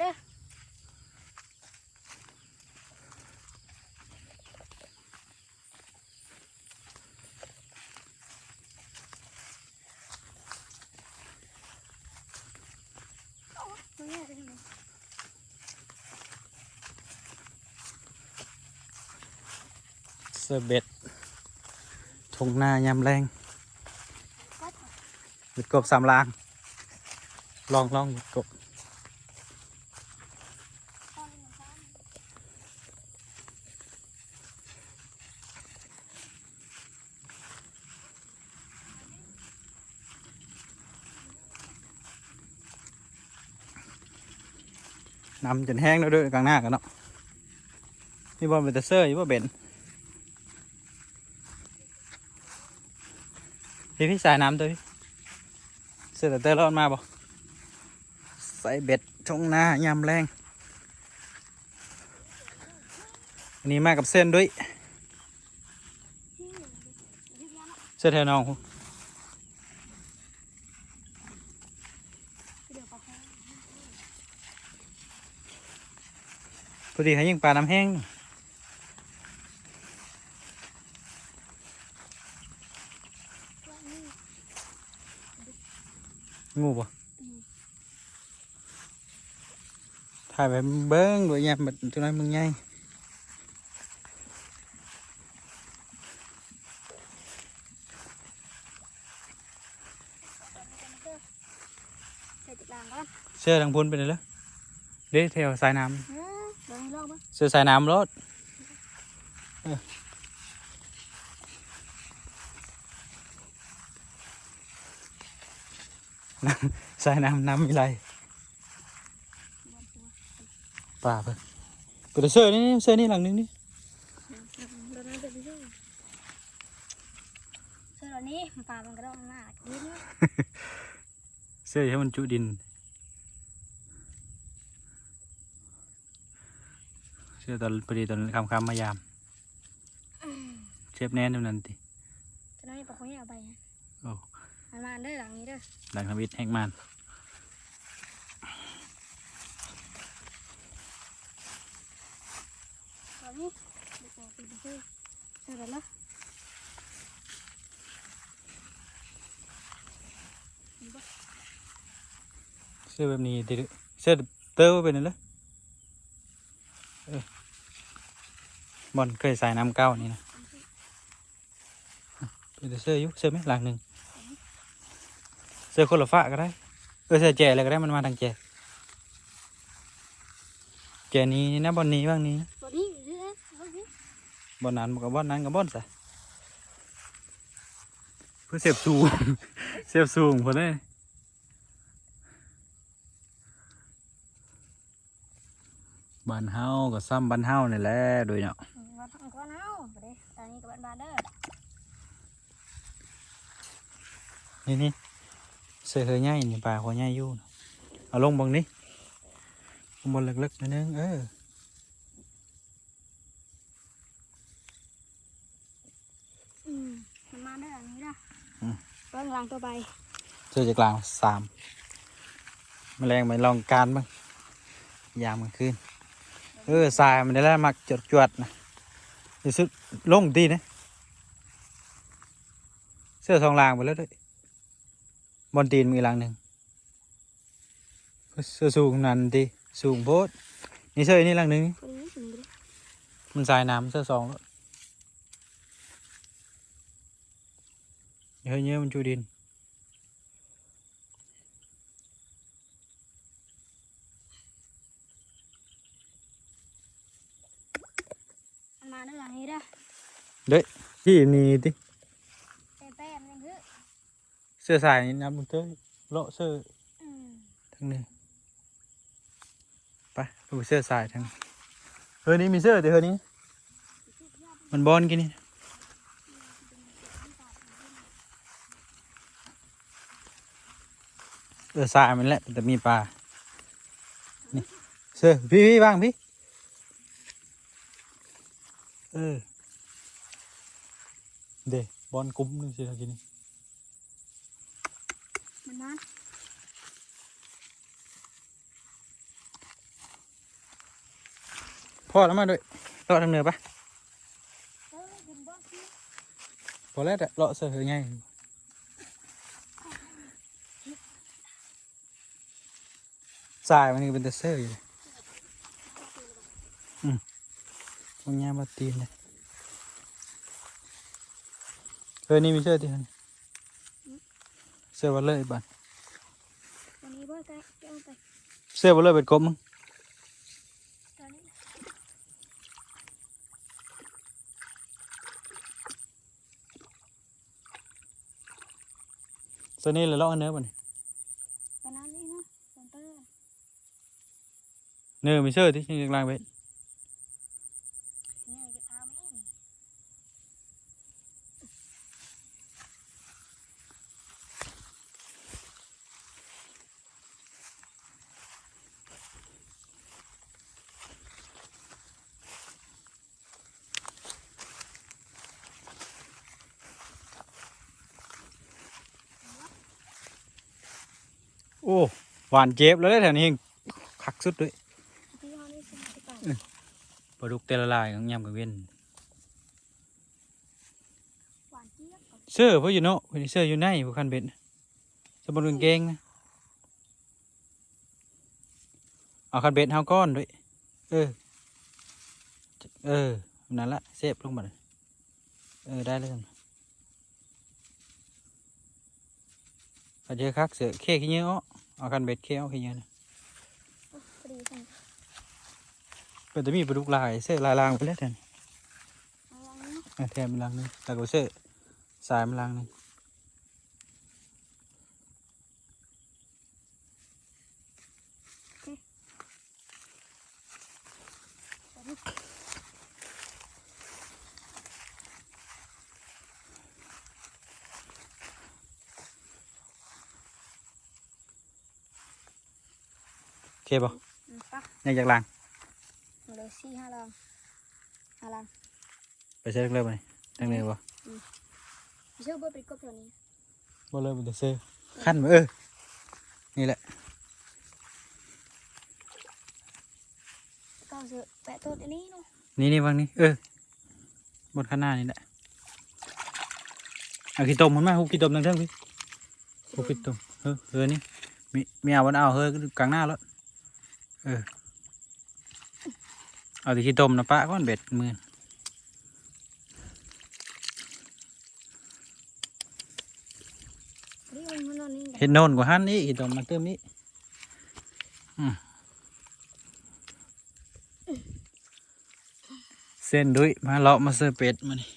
เด้อโอ้ยมันแย่ไปทำไมเสื้อเบ็ดทงหน้ายำแรงก็ถอดหยุดกบสามลาง ลองลองหยุดกบ ตอนนี้มันซ้ำ น้ำจนแห้งแล้วด้วยกลางหน้ากันเนาะนี่บอลเป็นตเซอร์อยู่ว่าเบ็นพี่พี่สายน้ำตัวพี่เสือแต่เตอร์รอดมาบ่ใส่เบ็ดทงหน้ายำแรงอันนี้มากับเส้นด้วยที่หนึ่งดิที่ยาเสื้อแทนอง เดี๋ยวปลาแห้ง พอดีเขายิงปลาน้ำแห้งว่านี่งูบ่ถ่ายไปเบิ้งด้วยยามบัดตัวน้อยมึงไงใส่ติดรางก่อนเสื้อทางพุนเป็นไงล่ะเด้แถวสายน้เออเดี๋ยวให้ลองมั้งำเสื้อสายน้ำรถเออน้ำสายน้ำน้ำมีไรป่าเพิ่นเปิดเสื้อนี่เสื้อนี่หลังนึงนี่เดี๋ยวนั้นจะไปช่วยเสื้อเหล่านี้ปลามันกระดองหน้ากินเสื้อให้มันจุดิน เสื้อตอนพอดีตอนคำคำๆมายาม เชฟแน่นเท่านั้นติจะน้อยปลาคนนี้เอาไปฮะโอ้มันมาเด้อหลังนี้เด้อหลังทวิตแห้งมันตอนนี้เดี๋ยวปลาไปดูซิเสื้อแบบละเสื้อแบบนี้ติเสื้อเตอร์เป็นนั่นเลยเออ บอลเคยใส่น้ำเก้านี่นะเป็นแต่เสื้ออยุเสื้อไหมหลังหนึ่งเสื้อคนละฟ้าก็ได้เออเสื้อแจอะไรก็ได้มันมาทางแจแจนี้นี่นะบอลนี้บ้างนี้นะตัวนี้เด้อเอาสิบอลนั้นกับบอลนั้นกับบอลซะเพื่อเสียบสูงเสียบสูงพอได้บ้านเฮาก็ซ้ำบ้านเฮานี่แหละโดยเนาะ นนี้กับบ้านๆเด้อนี่นี่เสือเฮยใหญ่นี่ปลาหัวใหญ่อยู่น่ะเอาลงบังนี้ลงบนเล็กๆนิดนึงเอออืมมันมาเด้อหลังนี้เด้ออเบิ่งหลังตัวใบเสือจะกลางสามแมลงไปลองการบ้างยามมันขึ้นเออทรายมันได้แล้วมักจดจวดๆนะ รู้สึกลงดีนะ เสื้อสองลางไปแล้วด้วยบนตีนมีลางหนึ่งเสื้อสูงนั่นดีสูงโพดนี่เสื้อนี่ลางหนึ่งตัวนี้ถึงเด้อมันสายน้ำเสื้อสองแล้วเฮ้ยเนี้ยมันจูดินมาเด้อหลังนี้ เด้ที่นี่ติเสื้อสายนี่น้ำมันเต้ยเลาะเสื้อทั้งนี้ไปดูเสื้อสายทั้งเฮ้ยนี่มีเสื้อแต่เฮ้ยนี้มันบอลกินนี่เสื้อสายมันแหละแต่มีปลานี่เสื้อพี่พี่บ้างพี่เออ เดบอลกุ้มนึงสิกินนี่มันมาอแล้วมาด้วยเลาะทางเหนือปะเออกินบ่สิพอแล้วแต่เลาะเสือไงสายมันนี่เป็นแต่เสืออยู่เลยอืมมันยามาตีนเลย เออนี่มีเสื้อที่นั่นเสื้อวันเลยบ้านวันนี้บ่ได้เอาไปเสื้อวันเลยเป็นกบมึงตอนนี้เสื้อนี่เลยเลาะอันเนื้อบ้านตอนนั้นนี่เนาะตอนเตอร์เนื้อมีเสื้อที่ยังล่างไป เนี่ยจะพาแม่นี่ โอ้ หวานเจ็บเลยแถวนี้คักสุดด้วยปลาดุกเตลลายของยำกับเว้นหวานเจี๊ยบกับเสื้อเพราะอยู่เนาะเพนเสื้ออยู่ในผู้คันเบ็ดสมบูรณ์เก่งนะเอาคันเบ็ดเฮาก้อนด้วยเออเออนั่นละเซฟลงมาเลยเออได้เลยกันอาเจอคักเสือเค้ขี้เงี้ยอา เอาคันเบ็ดเค้เอาขี้เงี้ยนะพอดีสั่งเป็นแต่มีปลาดุกลายเสื้อลายลางไปแล้วแทนเอาลองเนาะอะแทนมันลางหนึงแล้วก็เสื้อสายมันลางหนึง โอ เคป่ะอืมปะยังจากลางมาเลยสี่ห้าลองห้าลองไปเช็คเลยไปทางเหนือป่ะเชื่อบ่เป็นกบตัวนี้บ่เลยมันจะเสื้อขั้นมาเออนี่แหละก็เสือแปะตัวอันนี้เนาะนี่นี่วางนี่เออบนข้างหน้านี่แหละเอาขี้ตมมันมาหุบขี้ตมทางเทิงพี่หุบขี้ตมเออเออนี่มีมีเอาวันเอาเฮ้ยกลางหน้าแล้ว เออ เอาแต่ขี้ตมนะปะก้อนเบ็ดมือนี่มันมันนอนนี่ไงเห็ดโน่นกว่าหันนี่ขี้ตมมาเติมนี้อืมเส้นดุยมาเลาะมาเสิร์ฟเป็ดมานี่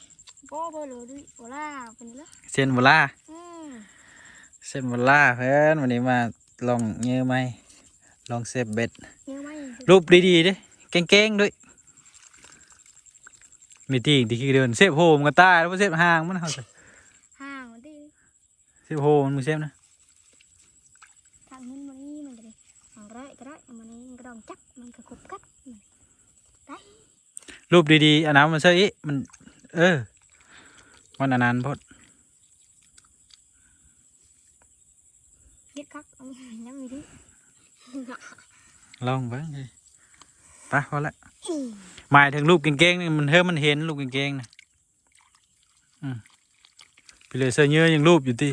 บ่บ่เลยด้วยโอล่าเป็นละเส้นโบลาอืมเส้นโบลาเพื่อนวันนี้มาลองเงื้อไหม ลองเซฟเบ็ดเนื้อไม่รูปดีๆดิเก่งๆด้วยมีตีอีกทีคือเดินเซฟโฮมนก็ตายแล้วบ่เซฟห่างมันเขาสิห่างมันดิเซฟโฮมันมึงเซฟนะทางมันมันนี่มันจะได้ห่างไรก็ได้มันนี่มันก็ดองจับมันก็คุบกัดมันได้รูปดีๆอันนั้นมันเซฟอีมันเออมันอันนั้นพอดยึดคักเอายังมีที่ ลองไปเลยไปพอละหมายถึงรูปเก่งๆนี่มันเฮ้ยมันเห็นรูปเก่งๆนะอืมไปเลยเสื้อเนื้อยังรูปอยู่ตี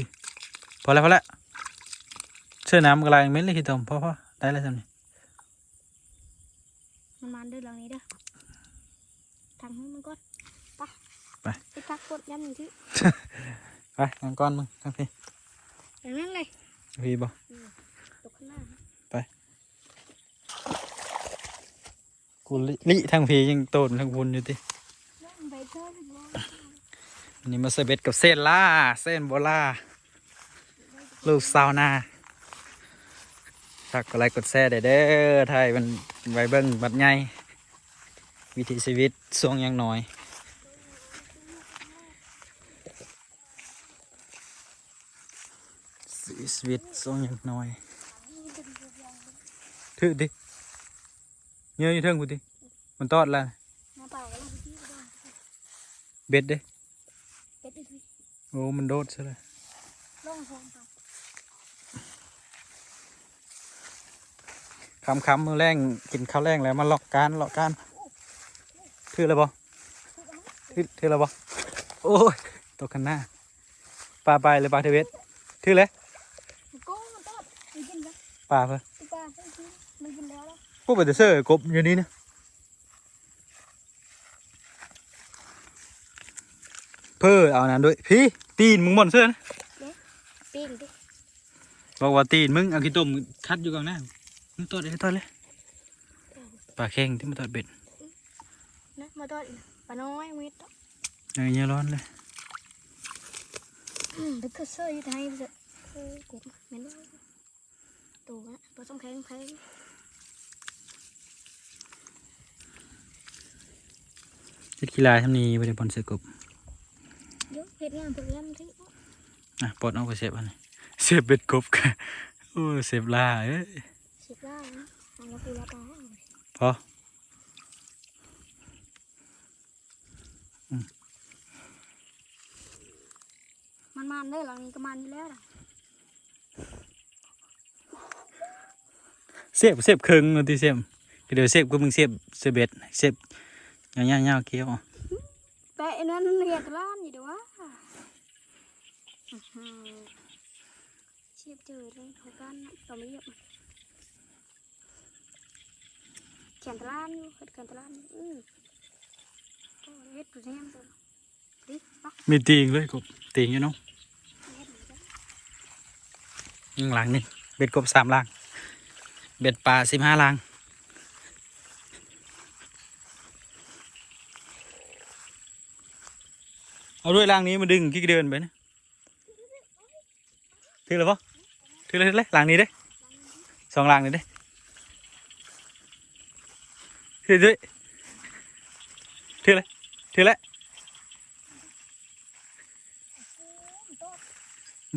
พอแล้วพอละเสื้อน้ำกระไรเม็ดเลยคิดตมพอพอได้แล้วสิมันมาเดินหลังนี้เด้อทางนั้นมันก็ไปไปไปคักกดยังมีที่ไปทางก้อนมึงทางพี่อย่างนั้นเลยพี่บอก ตกข้างหน้า กูลิลิทางพี่ยังโตนทางบุญอยู่ติแล้วมันไปเจอที่บ่อันนี้มาเสเบ็ดกับเส้นล่า เส้นโบล่า ลูกซาวนาฝากกดไลค์กดแชร์ได้เด้อไทยมันไว้เบิ้งบัดใหญ่วิถีชีวิตช่วงยังน้อยชีวิตช่วงยังน้อยถือดิ เงยอยู่เทิงกูดิมันตอดแล้วมาเปล่าก็ลงไปที่ก็ได้เบ็ดเด้เป็ดอีกทีโอ้มันโดดซะเลยลงโฮมไปคำคำมือแรงกินข้าวแรงแล้วมาเลาะการเลาะการถือแล้วบ่ถือถือแล้วบ่โอ้ยตกกันหน้าปลาไปเลยปลาเทเวศถือเลยมันโก้มันตอดมันกินแล้วปลาเพื่อตุ๊กตามันกินมันกินแล้วแล้ว พวกเบดเซอร์กบอยู่นี่นะเพื่อเอานั้นด้วยพี่ตีนมึงหมดเสื้อนะปิ้งดิบอกว่าตีนมึงเอาขี้ต้มคัดอยู่กลางหน้ามึงตอดเลยตอดเลยปลาแข้งที่มาตอดเบ็ดนะมาตอดอีกปลาน้อยมิดเออเงี้ยร้อนเลยอืมเป็นกระเซยอยู่ไทยเสือเออกบเหม็นด้วยตัวนะตัวส้มแข็งแข็ง เจ็ดกีฬาทำนี้ไปในบอลเสือกบเยอะเห็ดงามเพื่อนที่อะปลดเอาไปเสียบอันนี้เสียบเบ็ดกบกันโอ้เสียบลาเอ้ยสิบล่านะอันละกูละปลาพอมันมันได้หลังนี้ก็มันอยู่แล้วล่ะเสียบเสียบครึ่งนาทีเสียบก็เดี๋ยวเสียบก็มึงเสียบเสียบเบ็ดเสี ยบยาวๆยาวๆเกี้ยวแปะนั้นเห็ดล้านอยู่เดี๋ยววะอื้อหือเชียบเจอเลยเขากันนะต่อไม่เยอะแขนตะล้านอยู่เห็ดแขนตะล้านอยู่อือโอ้เห็ดตัวแดงตัวดิปักมีตีงเลยกบตีงอยู่เนาะเห็ดเหมือนกันยิงหลังนี่เบ็ดกบสามลังเบ็ดปลาสิบห้าลัง เอาด้วยลังนี้มาดึงกี่เดินไปนะถือเลยปะถือเลยเลยลังนี้เด้สองลังนี่เด้ถือด้วยถือเลยถือเลย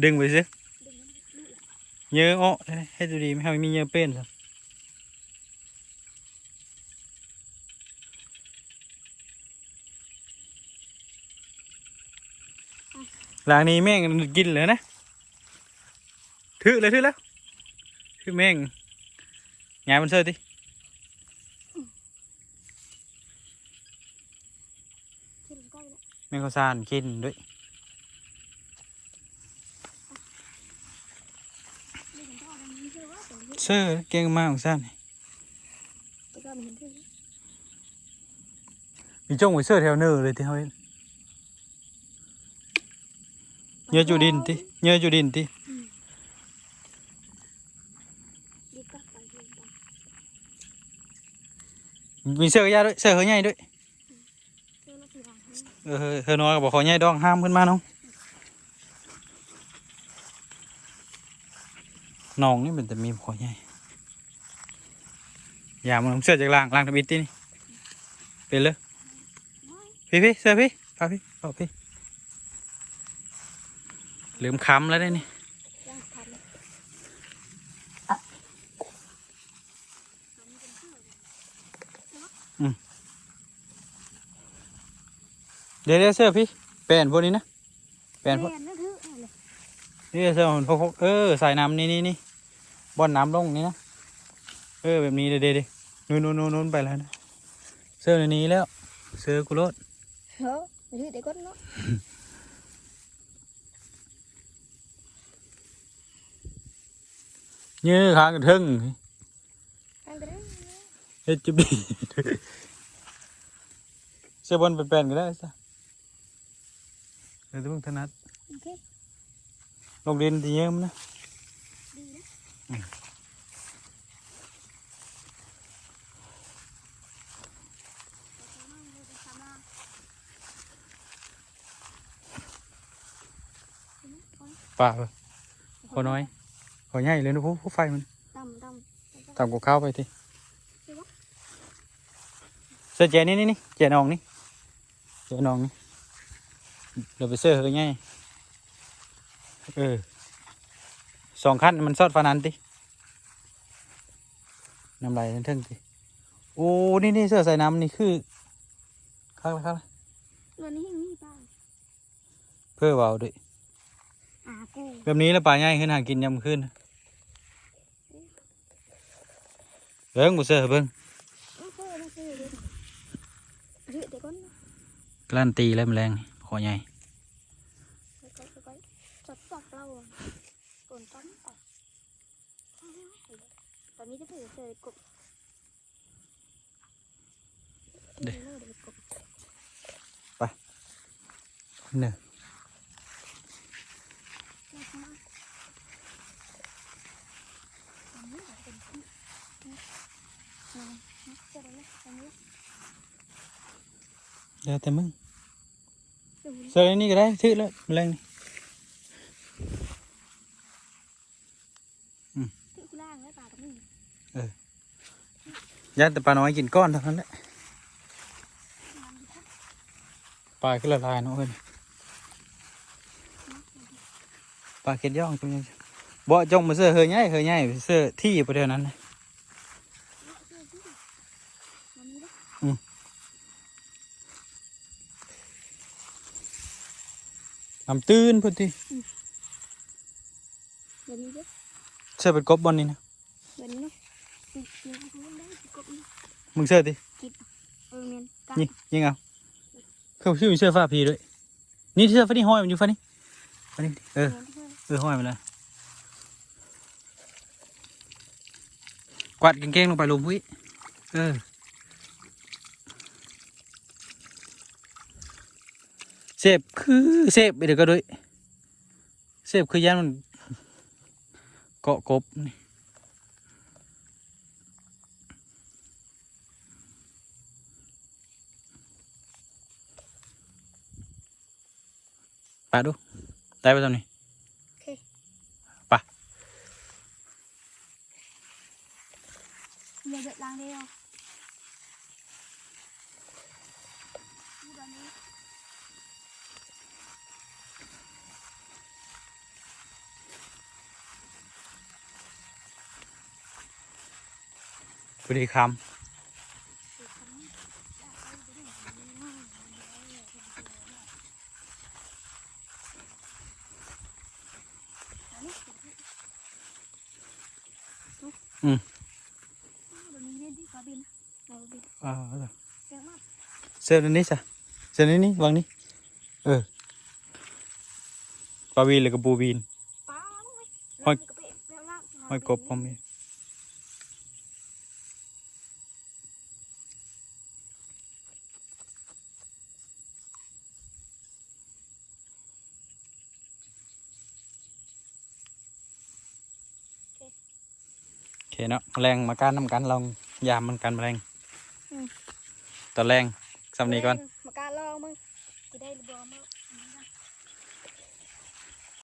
ดึงไปสิเยอะอ้อให้ดูดีไม่ให้มีเยอะเป็นสิ หลังนี้แม่งกินเลยนะถือเลยถือแล้วถือแม่งงานมันเสิร์ฟดิที่เราก็เลยแม่งข้าวสารกินด้วยไม่เห็นท่อมันไม่ใช่ว่าแต่เห็ดเสื้อเก่งมากของสานแต่ก็ไม่เห็นที่มีจงไว้เสื้อแถวเนื้อเลยที่เขาเห็น เยอะจุดินที่เยอะจุดินที่ดีก็ไปเห็นกันมีเสื้อกระยาด้วยเสื้อเขาใหญ่ด้วยเจอแล้วทีห ลืมค้ำแล้วได้นี่ยนเดี๋ยวเดี๋ยวเสื้อพี่แปลนพวกนี้นะแปลนพวกนี่เสื้อของพวกพวกเออใส่น้ำนี่นี่นี่บ่อนน้ำลงนี่นะเออแบบนี้เดี๋ยวเดี๋ยวเดี๋ยวนู่นนู่นนู่นไปแล้วนะเสื้อในนี้แล้วเสื้อกุโรดเฮ้ยไม่ถือแต่ก้นเนาะ เนื้อขางกระทึงอันเดียวเฮ็ดจุบดีเสื้อบอลเป็นๆก็ได้ซะเดี๋ยวจะเพิ่งถนัดโอเคลงดินทีเยอะมั้ยนะดีนะเป่าเลยขอน้อย ขอใหญ่เลยนะผู้ผู้ไฟมันดำดำตามกูเข้าไปทีเสื้อเจนี่นี่นี่เจนองนี่เจนองนี่เดี๋ยวไปเสื้อเฮ้ยง่ายเออสองขั้นมันซอดฟานันติน้ำลายทั้งเทิงติโอ้นี่นี่เสื้อใส่น้ำนี่คือข้างละข้างละวันนี้มีป้าเพื่อเบาด้วยอากูแบบนี้แล้วปลาง่ายขึ้นหากินยำขึ้น เบิ้งบุเสื้อเบิ้งโอเคโอเคเลยถือแต่กลั่นตีเลยแมลงคอใหญ่ค่อยๆค่อยๆจดปอกเราอะโกนต้นออกตอนนี้จะถือเจอกบเดี๋ยวเดี๋ยวกบเนื้อ แล้วก็มาอันนี้เป็นที่นี่นี่จะได้ไหมอันนี้ เดี๋ยวแต่มึงดูเสืออันนี่ก็ได้ถือแล้วแมลงนี่ที่กูล่างแล้วปลากับมึงยัดแต่ปลาน้อยกินก้อนเท่านั้นแหละปลาก็ละลายเนาะเพื่อนปลาเก็ดย่องตัวนี้บ่จงมาเสื้อเฮยใหญ่เฮยใหญ่เสื้อที่ประเดี๋ยวนั้นนะ มันมีด้วย น้ำตื้นพุ่นที่เดี๋ยวนี้ด้วยเสื้อเป็นกบบอลนี่นะเดี๋ยวนี้เนาะนี่นี่กูได้กบนี่มึงเสื้อดิเออเมียนกะยิงยิงเอาเขาชื่อมีเสื้อฟ้าพีด้วย นี่เสื้อฟ้านี่ห้อยมันอยู่ฟ้านี่ฟ้านี่เออเมียนที่เพื่อนเออห้อยมาเลยกวาดกางเกงลงไปลงพุ้ยเออ เสพคือเสพไปเดี๋ยวก็ด้วยเสพคือยันมันเกาะกบนี่ไปดู ได้ไปตอนนี้อย่าเดือดร้อนเดียว ดูตอนนี้พอดีคำอืมเดี๋ยวนี้เล่นที่กระบินกระบินอ่าเยอะมากเสื้อตัวนี้จ้ะเสื้อนี้นี่วางนี่เออปลาวีนหรือกับปูวีนป้ามึงไหมห้อยกระเปะแล้วล่างห้อยกบพร้อม เคเนาะแมลงมาการนำกันลองยามมันกันแมลงตอนแรงสำนีก่อน มากล้าลองมึงจะได้หรือบ่มั้ง